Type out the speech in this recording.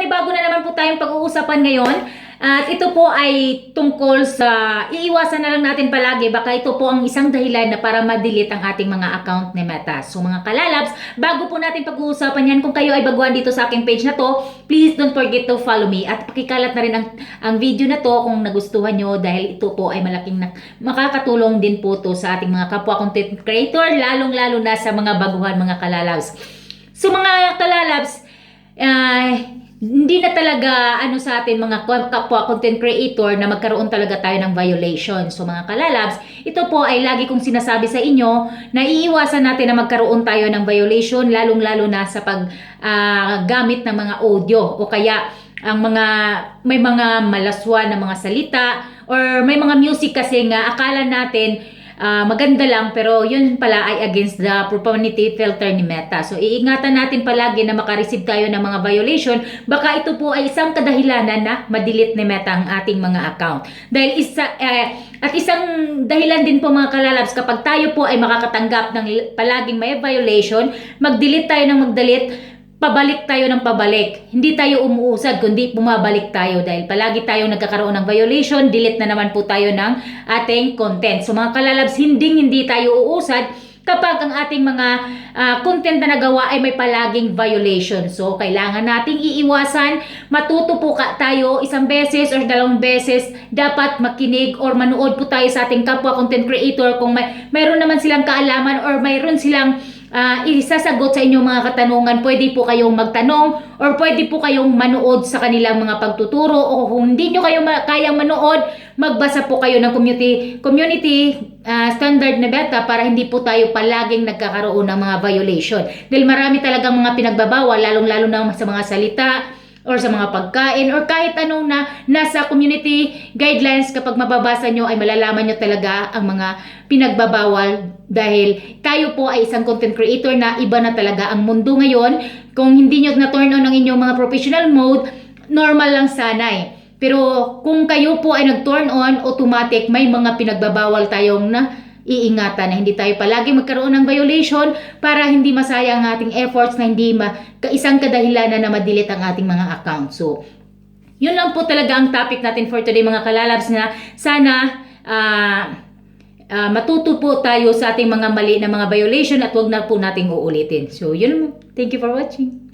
panibago na naman po tayong pag-uusapan ngayon. At ito po ay tungkol sa iiwasan na lang natin palagi baka ito po ang isang dahilan na para ma-delete ang ating mga account ni Meta. So mga kalalabs, bago po natin pag-uusapan yan, kung kayo ay baguhan dito sa aking page na to, please don't forget to follow me at pakikalat na rin ang, ang video na to kung nagustuhan nyo dahil ito po ay malaking na, makakatulong din po to sa ating mga kapwa content creator, lalong-lalo na sa mga baguhan mga kalalabs. So mga kalalabs, ah, hindi na talaga ano sa atin mga kapwa content creator na magkaroon talaga tayo ng violation. So mga kalalabs, ito po ay lagi kong sinasabi sa inyo na iiwasan natin na magkaroon tayo ng violation lalong-lalo na sa paggamit ng mga audio o kaya ang mga may mga malaswa na mga salita or may mga music kasi nga akala natin Ah, maganda lang pero yun pala ay against the profanity filter ni Meta. So iingatan natin palagi na makareceive tayo ng mga violation. Baka ito po ay isang kadahilanan na madelete ni Meta ang ating mga account. Dahil isa eh, at isang dahilan din po mga kalalabs kapag tayo po ay makakatanggap ng palaging may violation, mag-delete tayo ng mag-delete pabalik tayo ng pabalik. Hindi tayo umuusad, kundi bumabalik tayo dahil palagi tayong nagkakaroon ng violation, delete na naman po tayo ng ating content. So mga kalalabs, hindi hindi tayo uusad kapag ang ating mga ah, content na nagawa ay may palaging violation. So kailangan nating iiwasan, matuto po ka tayo isang beses or dalawang beses, dapat makinig or manood po tayo sa ating kapwa content creator kung may mayroon naman silang kaalaman or mayroon silang ah, isasagot sa inyong mga katanungan, pwede po kayong magtanong or pwede po kayong manood sa kanilang mga pagtuturo o kung hindi nyo kayo ma- kayang manood, magbasa po kayo ng community, community ah, standard na beta para hindi po tayo palaging nagkakaroon ng mga violation. Dahil marami talagang mga pinagbabawal, lalong-lalo na sa mga salita, or sa mga pagkain or kahit anong na nasa community guidelines kapag mababasa nyo ay malalaman nyo talaga ang mga pinagbabawal. Dahil tayo po ay isang content creator na iba na talaga ang mundo ngayon. Kung hindi nyo na turn on ang inyong mga professional mode normal lang sanay pero kung kayo po ay nag-turn on automatic may mga pinagbabawal tayong na iingatan na hindi tayo palagi magkaroon ng violation para hindi masayang ang ating efforts na hindi ma isang kadahilanan na ma-delete ang ating mga account. So, yun lang po talaga ang topic natin for today mga kalalabs na sana ah, ah, matuto po tayo sa ating mga mali na mga violation at wag na po nating uulitin. So, yun. Thank you for watching.